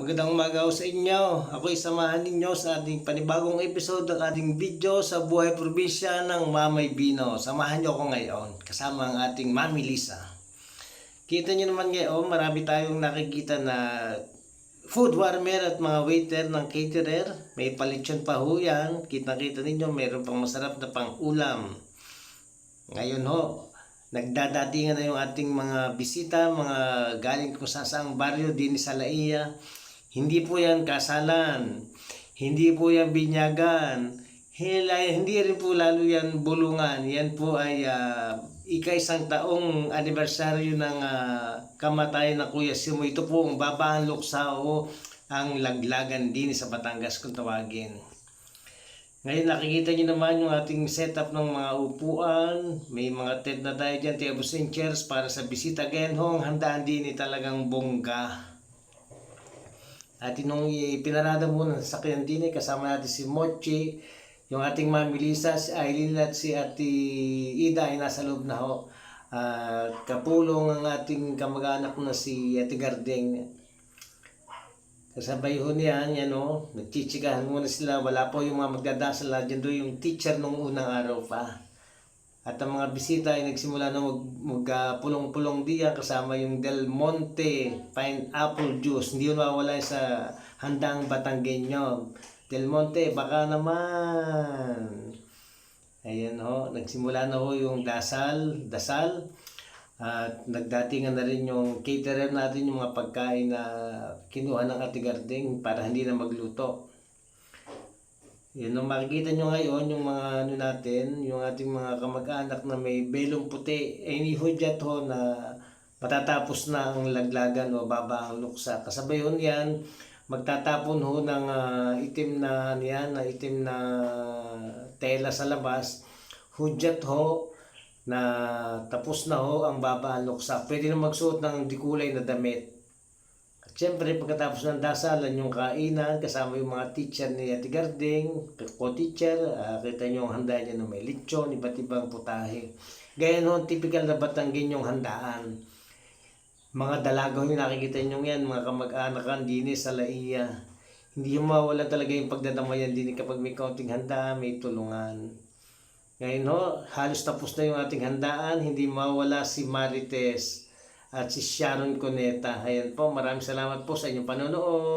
Magandang umaga sa inyo. Ako'y samahan ninyo sa ating panibagong episode ng ating video sa buhay probinsya ng Mamay Bino. Samahan nyo ako ngayon kasama ang ating Mami Lisa. Kita nyo naman ngayon, marami tayong nakikita na food warmer at mga waiter ng caterer. May palitsyon pa ho yan. Kita-kita ninyo, mayroon pang masarap na pang ulam. Ngayon ho, nagdadatingan na yung ating mga bisita, mga galing kung sa saang baryo din sa Laia. Hindi po yan kasalan. Hindi po yan binyagan. Hindi rin po lalo yan bulungan. Yan po ay uh, ika-isang taong anibersaryo ng ah, kamatayan ng Kuya Simo. Ito po ang babaan luksa o ang laglagan din sa Batangas kung tawagin. Ngayon nakikita niyo naman yung ating setup ng mga upuan. May mga tent na tayo dyan, tables and chairs para sa bisita. Again ho, ang handaan din ni talagang bongga. At nung pinarada muna sa sakyan din eh, kasama natin si Mochi, yung ating Mami Lisa, si Aileen at si Ate Ida ay nasa loob na ho. At kapulong ang ating kamag-anak na si Ate Gardeng. Kasabay ho niyan, yan o, nagchichikahan muna sila. Wala po yung mga magdadasal na dyan doon yung teacher nung unang araw pa. At ang mga bisita ay nagsimula na mag, mag ah, pulong-pulong diyan kasama yung Del Monte Pineapple Juice. Hindi yun mawala sa handang Batanggenyo. Del Monte, baka naman. Ayan ho, nagsimula na ho yung dasal, dasal. At nagdatingan na rin yung caterer natin yung mga pagkain na kinuha ng Ate Gardeng para hindi na magluto. Yun, nung makikita nyo ngayon, yung mga ano natin, yung ating mga kamag-anak na may belong puti, eh inihudyat ho na matatapos na ang laglagan o baba ang luksa. Kasabay ho yan, magtatapon ho ng ah, itim na niyan, na itim na tela sa labas. Hudyat ho na tapos na ho ang baba ang luksa. Pwede na magsuot ng dikulay na damit. At syempre, pagkatapos ng dasalan, yung kainan, kasama yung mga teacher ni Ate Garding, co-teacher, ah, kita nyo ang handa niya na may lechon, iba't ibang putahe. Gaya noon, typical na Batanggen yung handaan. Mga dalagaw yung nakikita nyo yan, mga kamag-anakan, dini sa laiya. Hindi yung mawala talaga yung pagdadamayan din kapag may kaunting handa, may tulungan. Ngayon ho, halos tapos na yung ating handaan, hindi mawala si Marites at si Sharon Cuneta. Ayan po, maraming salamat po sa inyong panonood.